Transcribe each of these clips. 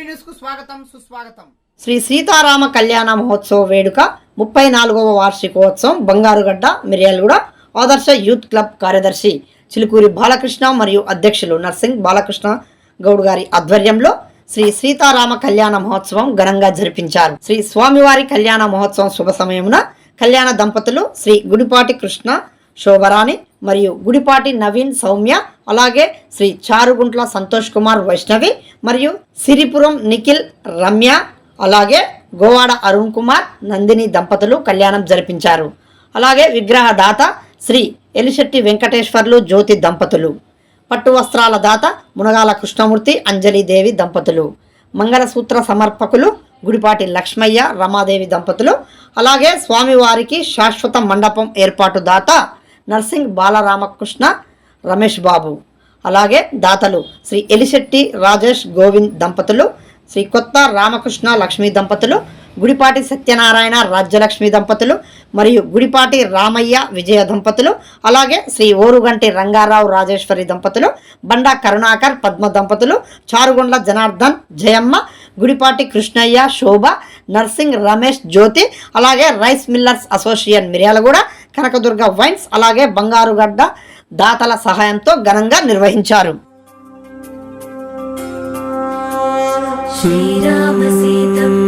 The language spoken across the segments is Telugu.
కు స్వాగతం సుస్వాగతం. శ్రీ సీతారామ కళ్యాణ మహోత్సవ వేడుక ముప్పై నాలుగవ వార్షికోత్సవం బంగారుగడ్డ మిర్యాలగూడ ఆదర్శ యూత్ క్లబ్ కార్యదర్శి చిలుకూరి బాలకృష్ణ మరియు అధ్యక్షులు నర్సింగ్ బాలకృష్ణ గౌడ్ గారి ఆధ్వర్యంలో శ్రీ సీతారామ కళ్యాణ మహోత్సవం ఘనంగా జరిపించారు. శ్రీ స్వామివారి కళ్యాణ మహోత్సవం శుభ సమయమున కళ్యాణ దంపతులు శ్రీ గుడిపాటి కృష్ణ శోభరాణి మరియు గుడిపాటి నవీన్ సౌమ్య అలాగే శ్రీ చారుగుంట్ల సంతోష్ కుమార్ వైష్ణవి మరియు సిరిపురం నిఖిల్ రమ్య అలాగే గోవాడ అరుణ్ కుమార్ నందిని దంపతులు కళ్యాణం జరిపించారు. అలాగే విగ్రహ దాత శ్రీ ఎలిశెట్టి వెంకటేశ్వర్లు జ్యోతి దంపతులు. పట్టు వస్త్రాల దాత మునగాల కృష్ణమూర్తి అంజలిదేవి దంపతులు. మంగళసూత్ర సమర్పకులు గుడిపాటి లక్ష్మయ్య రమాదేవి దంపతులు. అలాగే స్వామివారికి శాశ్వత మండపం ఏర్పాటు దాత నర్సింగ్ బాలరామకృష్ణ రమేష్ బాబు. అలాగే దాతలు శ్రీ ఎలిశెట్టి రాజేష్ గోవింద్ దంపతులు శ్రీ కొత్త రామకృష్ణ లక్ష్మీ దంపతులు గుడిపాటి సత్యనారాయణ రాజ్యలక్ష్మి దంపతులు మరియు గుడిపాటి రామయ్య విజయ దంపతులు అలాగే శ్రీ ఓరుగంటి రంగారావు రాజేశ్వరి దంపతులు బండా కరుణాకర్ పద్మ దంపతులు చారుగుండ్ల జనార్దన్ జయమ్మ గుడిపాటి కృష్ణయ్య శోభ నర్సింగ్ రమేష్ జ్యోతి అలాగే rice millers association Miryalaguda Kanakadurga wines అలాగే బంగారుగడ్డ దాతల సహాయంతో ఘనంగా నిర్వహించారు. శ్రీరామ సీతమ్మ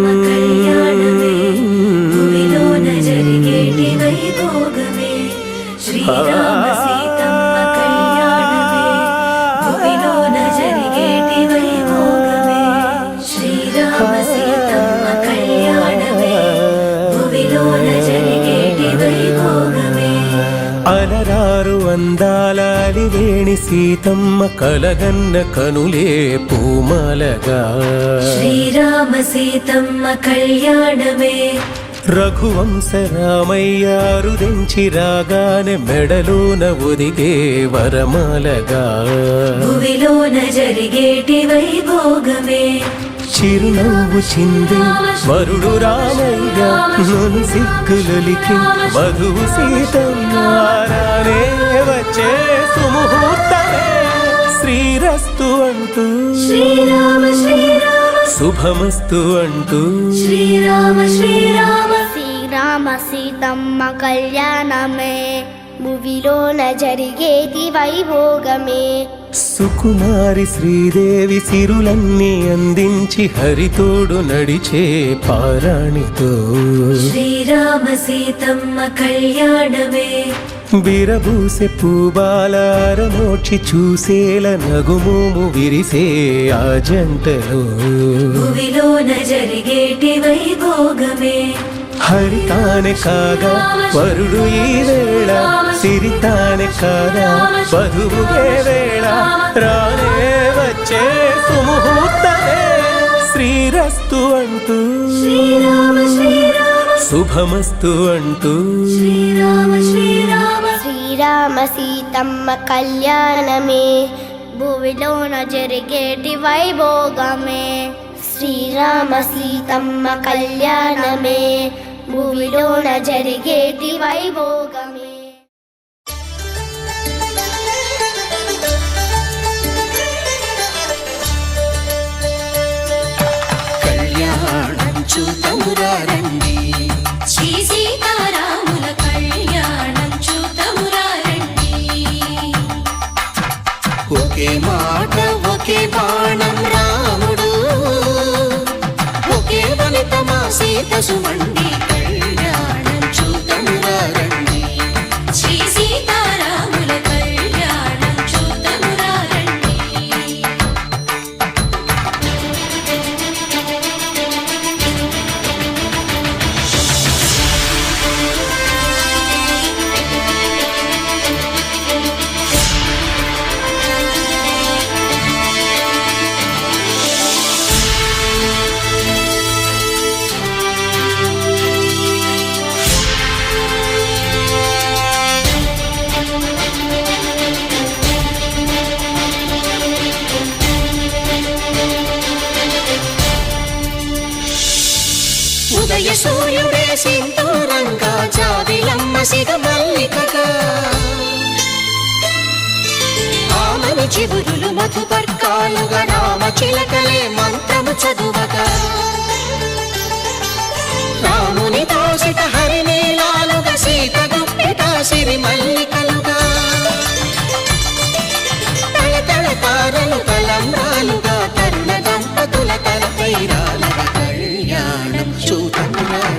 అందాల అలివేణి సీతమ్మ కలగన్న కనులే పూమాలగా. శ్రీరామ సీతమ్మ కళ్యాణమే. రఘువంశ రామయ్యారు దెంచి రాగానే మెడలోన ఒదిగే వరమాలగా. భూమిలోన జరిగేటి వైభోగమే. చిరునవ్వు చింది వరుడు రామయ్య నన్ను సిగ్గులొలికి మధువు సీతమ్మారానే వచ్చే సుముహూర్తమే శ్రీరస్తు అంటూ. శ్రీరామ శ్రీరామ. శుభమస్తు అంటూ. శ్రీరామ శ్రీరామ. శ్రీరామ సీతమ్మ కళ్యాణమే. భువిలోన జరిగేది వైభోగమే. సుకుమారి శ్రీదేవి సిరులన్నీ అందించి హరితోడు నడిచే పారాణితో. శ్రీరామ సీతమ్మ కళ్యాణమే. బిరబూసె పూబాలార మోక్షి చూసేల నగుమోము విరిసే ఆ జంటలో. భువిలోన జరిగేటి వైభోగమే. హరితానే కాగా వరుడు ఈ వేళ సిరితానే కాగా వధువు ఏ వేళ రానే వచ్చే సుముహూర్తమే శ్రీరస్తు అంటూ. శ్రీరామ శ్రీరామ శుభమస్తు అంటూ. శ్రీరామ శ్రీరామ. శ్రీరామ సీతమ్మ కళ్యాణమే. భువిలోన జరిగేటి వైభోగమే. శ్రీరామ సీతమ్మ కళ్యాణమే. భువిలోన జరిగేటి వైభోగమే. కళ్యాణం చూతమురారండి ఒకే మాట ఒకే బాణం రాముడు. ఒకే వనిత మా సీత సుమండి సూర్యుడే సింధూరంగా జాబిలమ్మ సిగ మల్లికగా ఆమని చిగురులు మధుపర్కాలుగా రామ చిలకలే మంత్రము వేదములు చదువగా. రాముని దోసిట హరినీలాలుగా సీత గుప్పిట సిరి మల్లికలుగా. తల తల తారలు తలంబ్రాలుగా తరుణ దంపతుల తలపైరాలుగా కళ్యాణం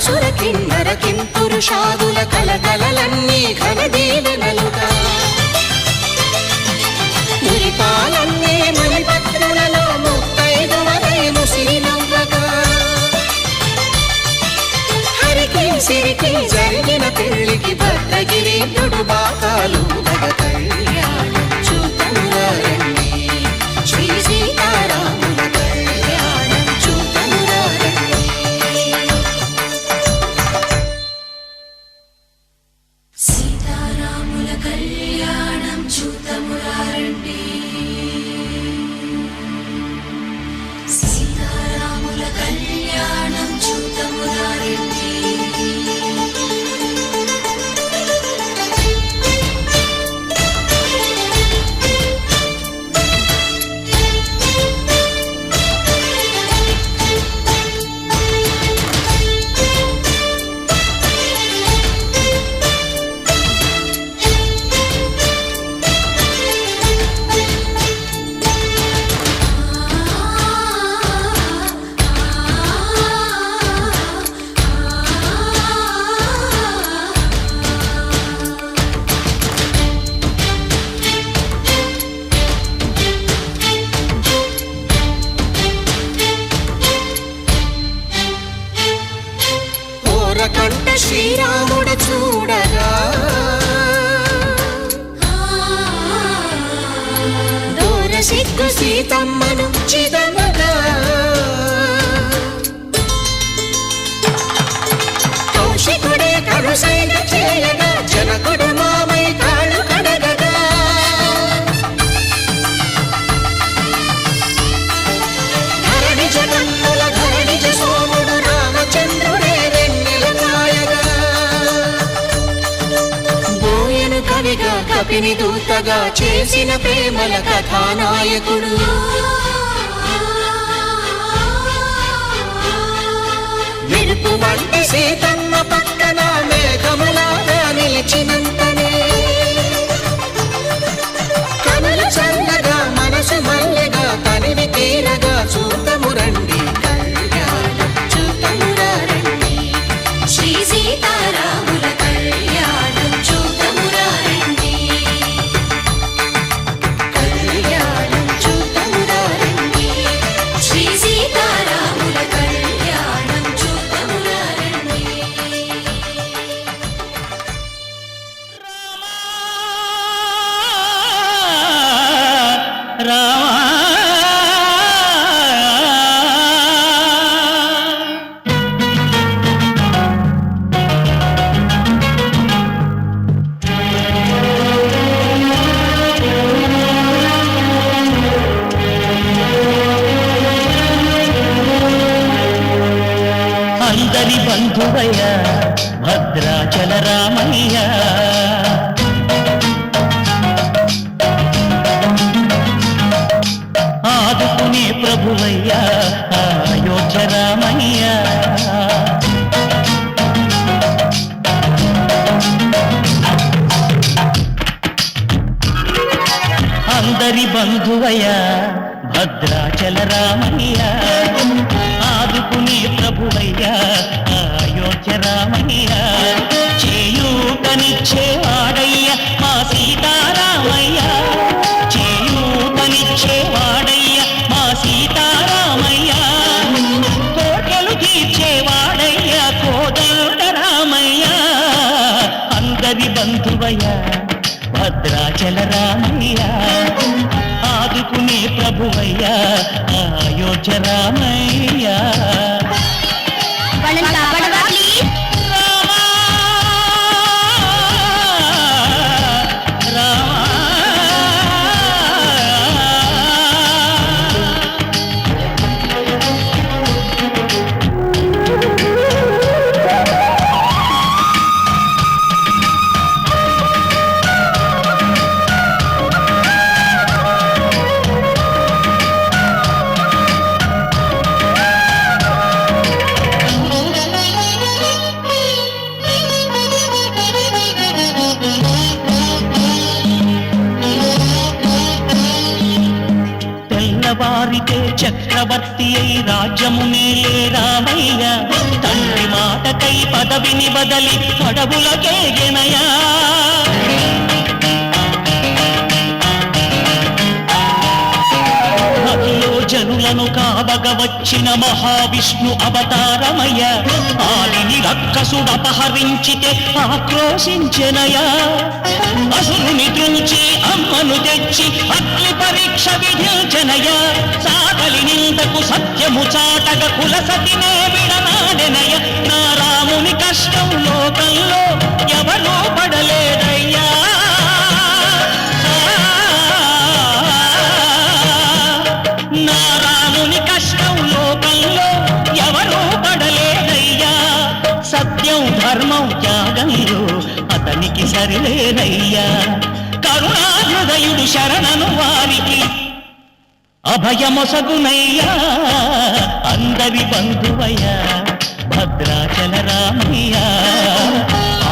అసుర కిన్నర కింపురుషాదుల కలకలలన్నీ ఘన దీవెనలుగా మురిపాలన్నీ మణిపత్రులలో ముత్తైదువలై ముసిరి నవ్వగా హరికి సిరికి జరిగిన పెళ్ళికి భద్రగిరి బాకాలు మగ కౌశికుడే కరుసైన చేయగా జనకుడు మామై కాళ్ళు కడగగా. ధరణి జగన్నుల ధరణిజ సోముడు రామచంద్రుడే వెన్నెల కాయగా బోయను కవిగా కపిని దూతగా చేసిన ప్రేమల కథానాయకుడు. మెరుపు వంటి సీతమ్మ పక్కన మేఘములాగా నిలిచినంతనే. కనులు చల్లగా అందరి బంధువయ భద్రాచల రామయ్య ఆదుకునే ప్రభువయ్య అయోధ్య రామయ్య చేయూతనిచ్చేవాడయ్య మా సీతారామయ్య. రామయ్య చక్రవర్తి అయి రాజ్యము నేలే రామయ్యా. తండ్రి మాటకై పదవిని బదలి అడవులకే గెనయా జనులను కావగ వచ్చిన మహావిష్ణు అవతారమయ్య. ఆలిని రక్కసుడు అపహరించితే ఆక్రోశించెనయా అసురుని త్రుంచి అమ్మను తెచ్చి అగ్ని పరీక్ష విధించనయా సాగలి సత్యము చాటక కుల సతినే విడనాడెనయ నా రాముని కష్టం లోకంలో ఎవరూ పడలేదయ్యా. నా రాముని కష్టం లోకంలో ఎవరూ పడలేదయ్యా. సత్యం ధర్మం త్యాగంలో అతనికి సరిలేదయ్యా. కరుణాహృదయుడు శరణను వారికి అభయమొసగునయ్యా అందరి బంధువయ్యా భద్రాచల రామయ్యా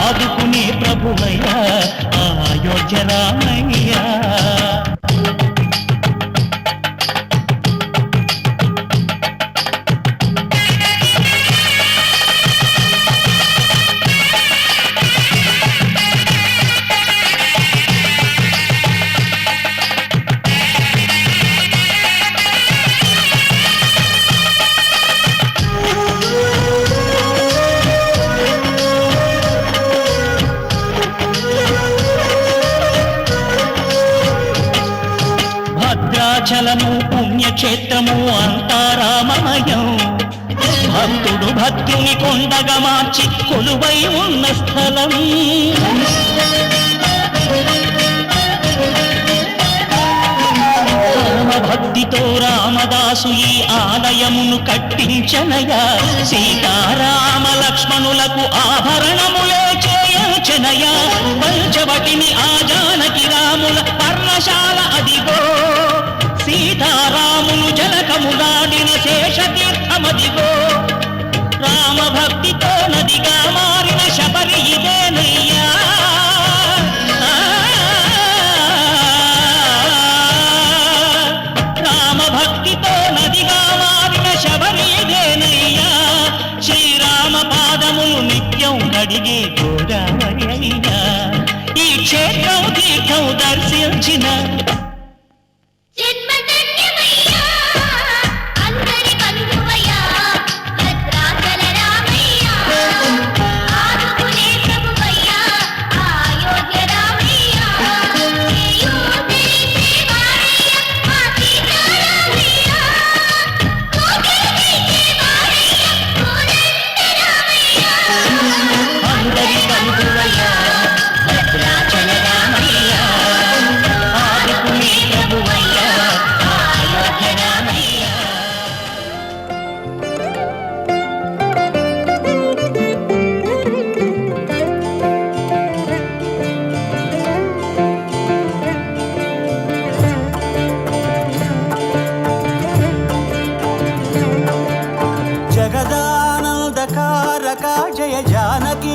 ఆదుకునే ప్రభువయ్యా అయోధ్య రామ భద్రాచలము పుణ్యక్షేత్రము అంతా రామమయం భక్తుడు భక్తుని కొండగా మార్చి కొలువై ఉన్న స్థలం. భక్తితో రామదాసు ఈ ఆలయమును కట్టించనయా. సీతారామ లక్ష్మణులకు ఆభరణములే చేయించనయా. పంచవటిని ఆ జానకి రాముల పర్ణశాల అదిగో. సీతారాములు జనకములాడిన శేషతీర్థమదిగో.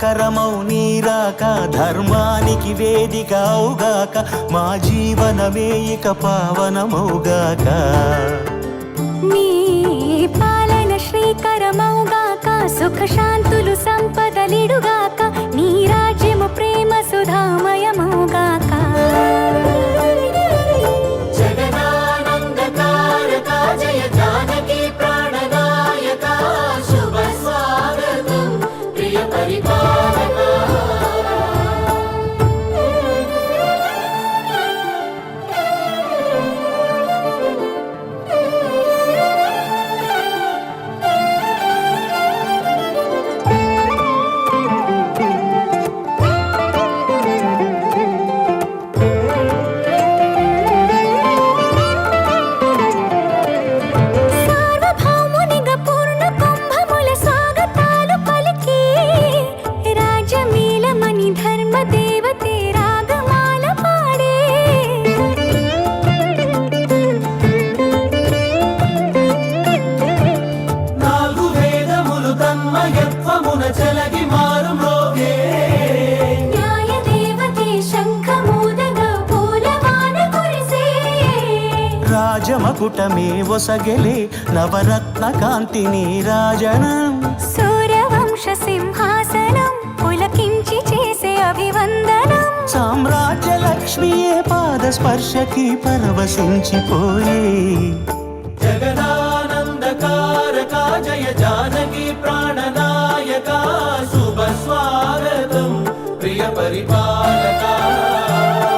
కరమౌ నీరాక ధర్మానికి వేదిక అవుగాక మా జీవనమే ఇక పావనమౌగాక పాలన శ్రీకరమౌగాక సుఖ శాంతులు సంపదలిడుగాక నీరా చెలగి మారు రాజమకుటమే ఒసగెలే నవరత్న కాంతిని రాజనం. సూర్యవంశ సింహాసనం పులకించి చేసే అభివందనం. సామ్రాజ్య లక్ష్మియే పాద స్పర్శకి పరవశించిపోయే. పరిపాలక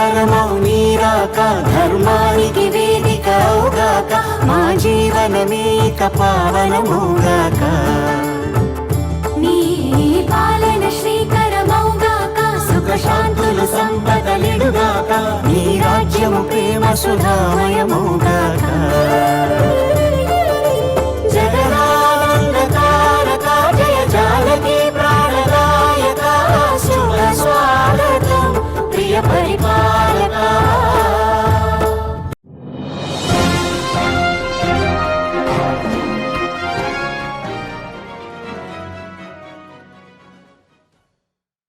మంగళకరమౌ నీరాక ధర్మానికి వేదిక అవుగాక మా జీవనమేక పావనమౌగాక నీ పాలన శ్రీకరమౌగాక సుఖ శాంతులు సంపదలిడుగాక నీ రాజ్యము ప్రేమ సుధామయమౌగాక